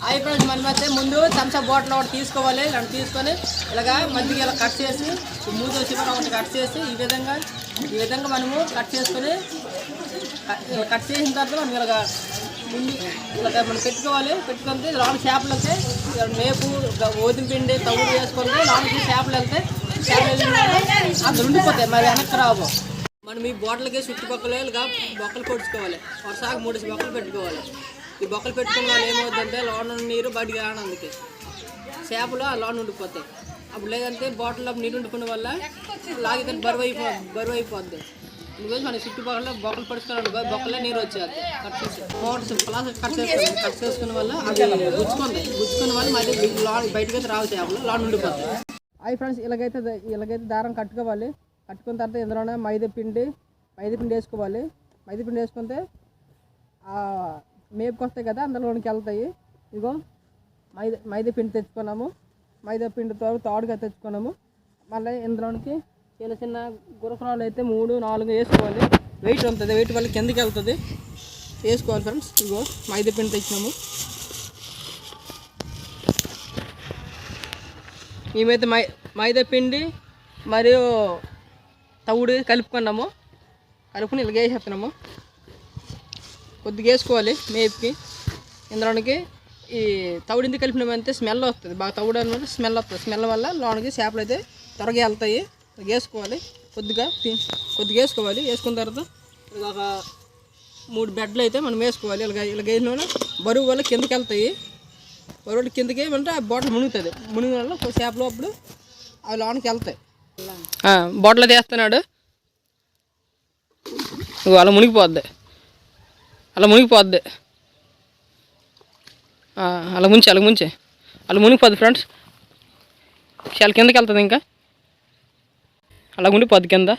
అవి ఫ్రెండ్స్ మనం అయితే ముందు థమ్స్అప్ బాటిల్ ఒకటి తీసుకోవాలి. ఇలా తీసుకొని ఇలాగా మధ్యకి ఇలా కట్ చేసి ఈ మూడు చివర ఒకటి కట్ చేసి ఈ విధంగా ఈ విధంగా మనము కట్ చేసుకొని ఇలా కట్ చేసిన తర్వాత మనం ఇలాగా ముందు ఇలాగ మనం పెట్టుకోవాలి. పెట్టుకుంటే లోపల చేపలు వెళ్తే మేపు గ- గోధుమ పిండి తవుడు వేసుకుంటే లోపలికి చేపలు వెళ్తే చేపలు ఉండిపోతాయి. మరి వెనక్కి రావు. మనం ఈ బాటిల్కి చుట్టుపక్కల ఇలాగా బొక్కలు పొడుచుకోవాలి వరుసగా మూడు బొక్కలు పెట్టుకోవాలి. ఈ బొక్కలు పెట్టుకున్న వాళ్ళు ఏమవుతుందంటే లోన నీరు బయటికి రాను అందుకే. చేపలు ఆ లోన ఉండిపోతాయి. అప్పుడు లేదంటే బాటిల్లో నీరు ఉండిపోవడం వల్ల లాగితే బరువు అయిపో బరువు అయిపోద్ది. అందుకోసం మన చుట్టుపక్కల బొక్కలు పడుతున్నాడు బొక్కలే నీరు వచ్చేది. కట్ చేసి మోటార్ ప్లాస్ కట్ చేసుకుని కట్ చేసుకున్న వల్ల అది గుచ్చుకుంది గుచ్చుకున్న వల్ల మరి లోన్ బయటకి అయితే రావు చేపలు లోన్ ఉండిపోతుంది అవి ఫ్రెండ్స్ ఇలాగైతే ఇలాగైతే దారం కట్టుకోవాలి. కట్టుకున్న తర్వాత ఇందులోనే మైదా పిండి మైదా పిండి వేసుకోవాలి. మైదా పిండి వేసుకుంటే ఆ వస్తాయి కదా అందులోనికి వెళ్తాయి. ఇగో మైదా మైదా పిండి తెచ్చుకున్నాము. మైదా పిండితో తాడుగా తెచ్చుకున్నాము. మళ్ళీ ఇందులోనికి చిన్న చిన్న గురకరాలు అయితే మూడు నాలుగు వేసుకోవాలి. వెయిట్ ఉంటుంది. వెయిట్ వల్ల కిందకి వెళ్తుంది. వేసుకోవాలి ఫ్రెండ్స్ ఇగో మైదా పిండి తెచ్చినాము. మేమైతే మై మైదా పిండి మరియు తవుడు కలుపుకున్నాము. కలుపుకుని ఇలాగే వేసేస్తున్నాము. కొద్దిగా వేసుకోవాలి మేపుకి. ఇందులోనికి ఈ తవుడింది కలిపినామంటే స్మెల్ వస్తుంది. బాగా తవుడు అనమాట స్మెల్ వస్తుంది. స్మెల్ వల్ల లోనికి చేపలు అయితే త్వరగా వెళ్తాయి. వేసుకోవాలి కొద్దిగా కొద్దిగా వేసుకోవాలి. వేసుకున్న తర్వాత ఒక మూడు బెడ్లు అయితే మనం వేసుకోవాలి. ఇలాగ ఇలాగ వేసిన బరువు వల్ల కిందకి వెళ్తాయి. బరువు కిందకి ఏమంటే ఆ బాటిల్ మునుగుతుంది. మునిగిన వల్ల చేపలు అప్పుడు అవి లోనికి వెళ్తాయి. బాటిల్ తీస్తున్నాడు వాళ్ళ అలా మునిగిపోద్ది. అలా మునిగిపోద్ది. అలా ముంచి అలా ముంచి. అలా మునిగిపోద్ది ఫ్రెండ్స్ చాలా కిందకి వెళ్తుంది ఇంకా. అలా ఉండిపోద్ది కింద.